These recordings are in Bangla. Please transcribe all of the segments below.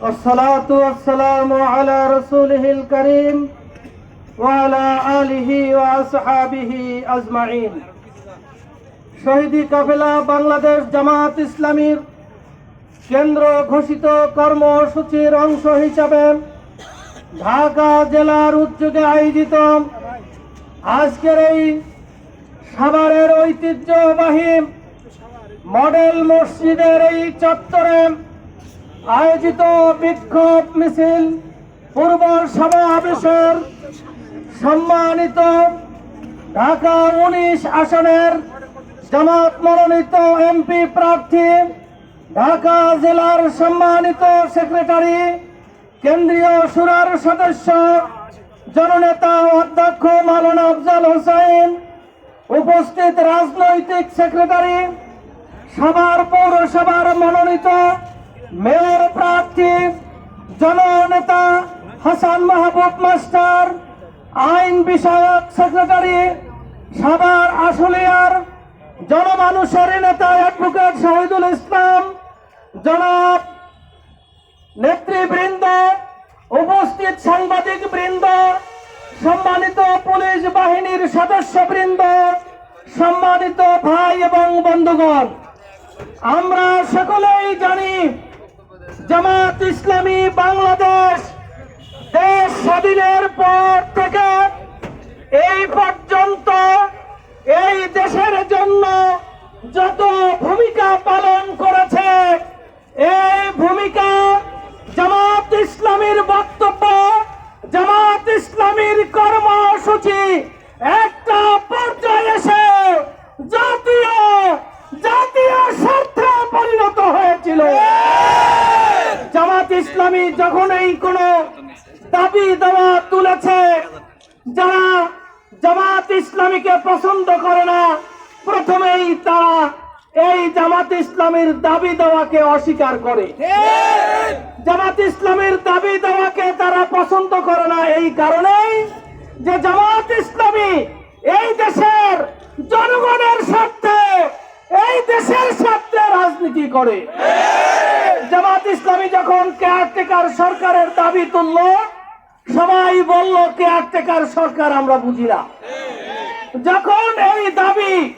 والصلاة والسلام على رسوله الكريم وعلى آله وأصحابه أجمعين শহীদি কাফেলা বাংলাদেশ জামাত ইসলামীর কেন্দ্র ঘোষিত কর্মসূচির অংশ হিসাবে ঢাকা জেলার উদ্যোগে আয়োজিত আজকের এই সাভারের ঐতিহ্যবাহী মডেল মসজিদের এই চত্বরে আয়োজিত বিক্ষোভ মিছিল পূর্ব সমাবেশের সম্মানিত ঢাকা উনিশ আসনের জামাত মনোনীত এমপি প্রার্থী, ঢাকা জেলার সম্মানিত সেক্রেটারি, কেন্দ্রীয় সুরার সদস্য, জননেতা অধ্যক্ষ মালানা আফজাল হোসেন, উপস্থিত রাজনৈতিক সেক্রেটারি, সভার পৌরসভার মনোনীত মেয়র প্রার্থী, জননেতা হাসান মাহবুব মাস্টার, আইন বিষয়ক সেক্রেটারি, সাভার আশুলিয়ার জনমানুষের নেতা অ্যাডভোকেট শহীদুল ইসলাম, জনাব নেতৃবৃন্দ, উপস্থিত সাংবাদিক বৃন্দ, সম্মানিত পুলিশ বাহিনীর সদস্যবৃন্দ, সম্মানিত ভাই এবং বন্ধুগণ, আমরা সকলেই জানি জামাত ইসলামী বাংলাদেশ দেশ স্বাধীনের পর থেকে এই পর্যন্ত এই দেশের জন্য যত ভূমিকা পালন করেছে, এই ভূমিকা জামাত ইসলামীর বক্তব্য, জামাত ইসলামীর কর্মসূচি একটা পর্যায়ে এসে জাতীয় জাতীয় স্বার্থে পরিণত হয়েছিল জামাত ইসলামী যখন কোন দাবি দেওয়া তুলেছে, যারা জামাত ইসলামীকে পছন্দ করে না, প্রথমেই তারা এই জামাত ইসলামীর দাবি দেওয়াকে অস্বীকার করে। জামাত ইসলামের দাবি দেওয়াকে তারা পছন্দ করে না এই কারণেই যে জামাত ইসলামী এই দেশের জনগণের স্বার্থে, এই দেশের স্বার্থে রাজনীতি করে। জামাত ইসলামী যখন কেয়ারটেকার সরকারের দাবি তুলল, সবাই বলল কেয়ারটেকার সরকার আমরা বুঝি না। যখন এই দাবি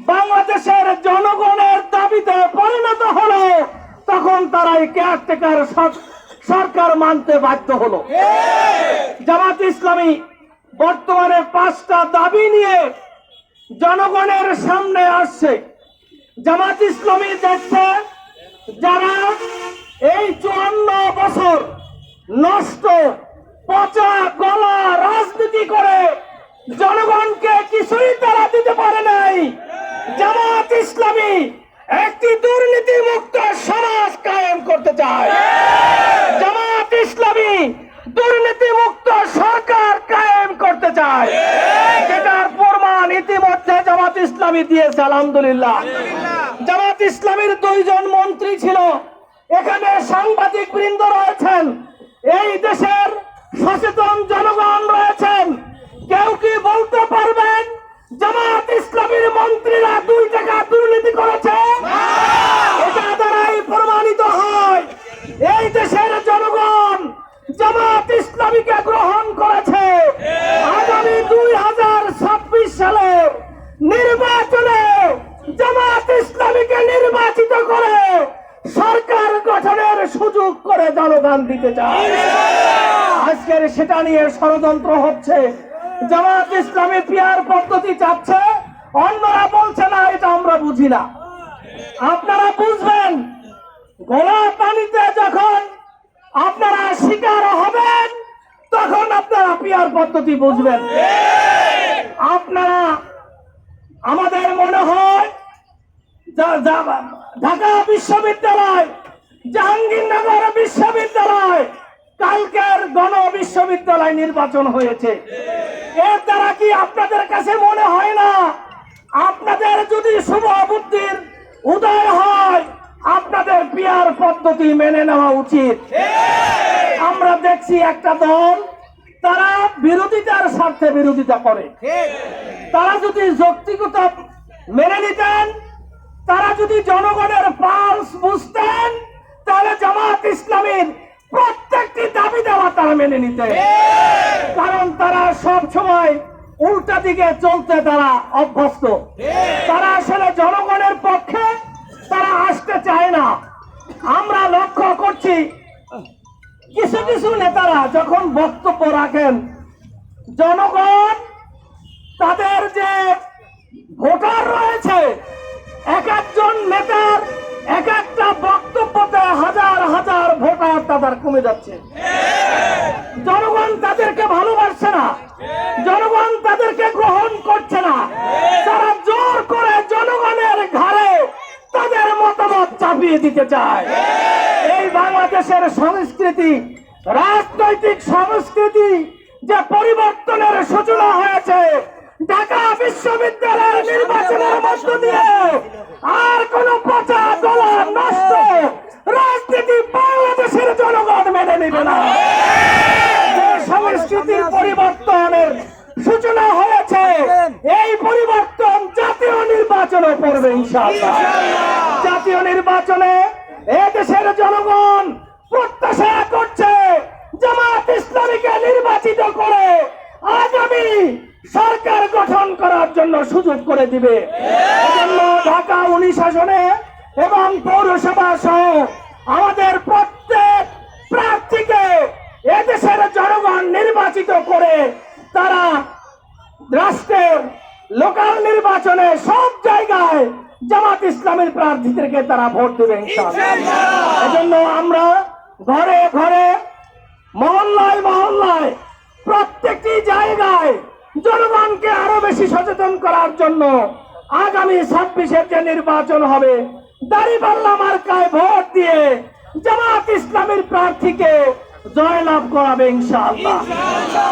বাংলাদেশের জনগণের দাবিতে পরিণত হলো, তখন তারা এই কেয়ারটেকার সর- সরকার মানতে বাধ্য হলো। জামাত ইসলামী বর্তমানে পাঁচটা দাবি নিয়ে জনগণের সামনে আসছে। জামাত ইসলামী দেখছে যারা এই চুয়ান্ন বছর নষ্ট পচা গলা রাজনীতি করে জনগণকে কিছুই তারা দিতে পারে নাই। জামাত ইসলামী একটি দুর্নীতি মুক্ত সমাজ কায়েম করতে চায়। জামাত ইসলামী দুর্নীতি মুক্ত সরকার কায়েম করতে চায়। যেটার প্রমাণ ইতিমধ্যে জামাত ইসলামী দিয়েছে, আলহামদুলিল্লাহ। জামাত ইসলামের দুইজন মন্ত্রী ছিল। এখানে সাংবাদিক বৃন্দ রয়েছেন। এই দেশের সচেতন জনগণ রয়েছেন। কেউ কি বলতে পারবেন জামাত ইসলামের মন্ত্রীরা দুই টাকা দুর্নীতি করেছে এটা দ্বারাই প্রমাণিত হয় এই দেশের জনগণ জামাত ইসলামীকে গ্রহণ করেছে আগামী দুই হাজার ছাব্বিশ সালে নির্বাচনে জামাত ইসলামীকে নির্বাচিত করে সরকার গঠনের সুযোগ করে জনগণ দিতে চায়। আজকের সেটা নিয়ে ষড়যন্ত্র হচ্ছে। জামাত ইসলামী পিয়ার পদ্ধতি চাচ্ছে। অন্যরা বলছে, না, এটা আমরা বুঝি না। আপনারা বুঝবেন গোলা পানিতে যখন আপনারা শিকার হবেন, তখন আপনারা পিয়ার পদ্ধতি বুঝবেন। আপনারা, আমাদের মনে হয় ঢাকা বিশ্ববিদ্যালয় জাহাঙ্গীরনগর বিশ্ববিদ্যালয় কালকের গণ বিশ্ববিদ্যালয় নির্বাচন হয়েছে। এর দ্বারা কি আপনাদের কাছে মনে হয় না? আপনাদের যদি শুভ বুদ্ধির উদয় হয়, আপনাদের পিয়ার পদ্ধতি মেনে নেওয়া উচিত। আমরা দেখছি একটা দল, তারা বিরোধিতার স্বার্থে বিরোধিতা করে। তারা যদি যৌক্তিকতা মেনে নিতেন, তারা যদি জনগণের পালস মেনে নিতে। কারণ তারা সব সময় উল্টা দিকে চলতে তারা অভ্যস্ত। তারা আসলে জনগণের পক্ষে তারা আসতে চায় না। আমরা লক্ষ্য করছি, কিছু কিছু নেতারা যখন বক্তব্য রাখেন, জনগণ তাদের যে ভোটার রয়েছে, এক একজন নেতার এক একটা বক্তব্যতে হাজার হাজার ভোটার তাদের কমে যাচ্ছে। জনগণ তাদেরকে ভালোবাসছে না। জনগণ তাদেরকে গ্রহণ করছে না। তারা জোর করে জনগণের ঘাড়ে তাদের মতামত চাপিয়ে দিতে চায়। এই বাংলাদেশের সংস্কৃতি, রাজনৈতিক সংস্কৃতি যে পরিবর্তনের সূচনা হয়েছে, ঢাকা বিশ্ববিদ্যালয়ের নির্বাচনের মধ্য দিয়ে আর কোন পচা দলা নষ্ট রাজনীতি বাংলাদেশের জনগণ মেনে নেবে না। সংস্কৃতির পরিবর্তনের সূচনা হয়েছে। এই পরিবর্তন জাতীয় নির্বাচনে পড়বে ইনশাআল্লাহ। জাতীয় নির্বাচনে এদেশের জনগণ প্রত্যাশা করছে জামাত ইসলামীকে নির্বাচিত করে আগামী সরকার গঠন করার জন্য সুযোগ করে দিবে। ঢাকা উনিশ আসনে এবং পৌরসভা সহ আমাদের প্রত্যেক প্রার্থীকে এদেশের জনগণ নির্বাচিত করে তারা রাষ্ট্রের লোকাল নির্বাচনে সব জায়গায় জামাত ইসলামের প্রার্থীদেরকে তারা ভোট দেবে ইনশাআল্লাহ। এজন্য আমরা ঘরে ঘরে, মহল্লায় মহল্লায়, প্রত্যেকটি জায়গায় জনগণকে আরও বেশি সচেতন করার জন্য আগামী ছাব্বিশের যে নির্বাচন হবে, দাঁড়িপাল্লা মার্কায় ভোট দিয়ে জামাত ইসলামের প্রার্থীকে জয়লাভ করাবে ইনশাআল্লাহ।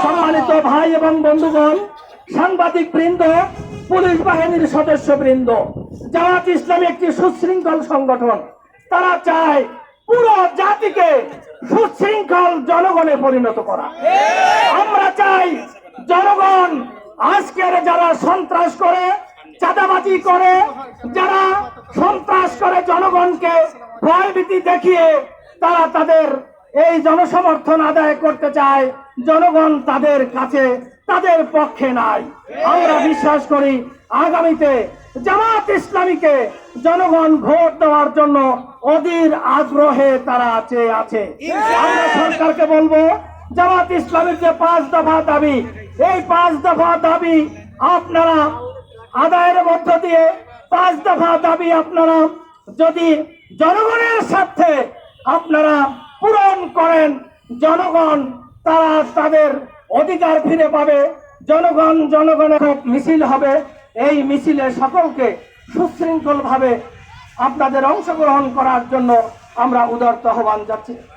সম্মানিত ভাই এবং বন্ধুগণ সাংবাদিক বৃন্দ পুলিশ বাহিনীর সদস্য বৃন্দ জামাত ইসলামী একটি সুশৃঙ্খল সংগঠন। তারা চায় পুরো জাতিকে সুশৃঙ্খল জনগণে পরিণত করা। আমরা চাই জনগণ আজকের যারা সন্ত্রাস করে চাঁদাবাজি করে যারা সন্ত্রাস করে জনগণকে ভয়ভীতি দেখিয়ে তারা তাদের এই জনসমর্থন আদায় করতে চায় জনগণ তাদের কাছে, তাদের পক্ষে নাই। আমরা বিশ্বাস করি আগামীতে জামাত ইসলামীকে জনগণ ভোট দেওয়ার জন্য অধীর আগ্রহে তারা আছে আছে। আমরা সরকারকে বলব, জামাত ইসলামের যে পাঁচ দফা দাবি, এই পাঁচ দফা দাবি আপনারা আদায়ের মধ্য দিয়ে, পাঁচ দফা দাবি আপনারা যদি জনগণের স্বার্থে আপনারা পূরণ করেন জনগণ, তারা তাদের অধিকার ফিরে পাবে। জনগণ জনগণের মিছিল হবে। এই মিছিলে সকলকে সুশৃঙ্খলভাবে আপনাদের অংশগ্রহণ করার জন্য আমরা উদারত আহ্বান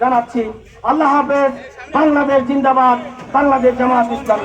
জানাচ্ছি। আল্লাহ হাফেজ, বাংলাদেশ জিন্দাবাদ, বাংলাদেশ জামাত ইসলাম।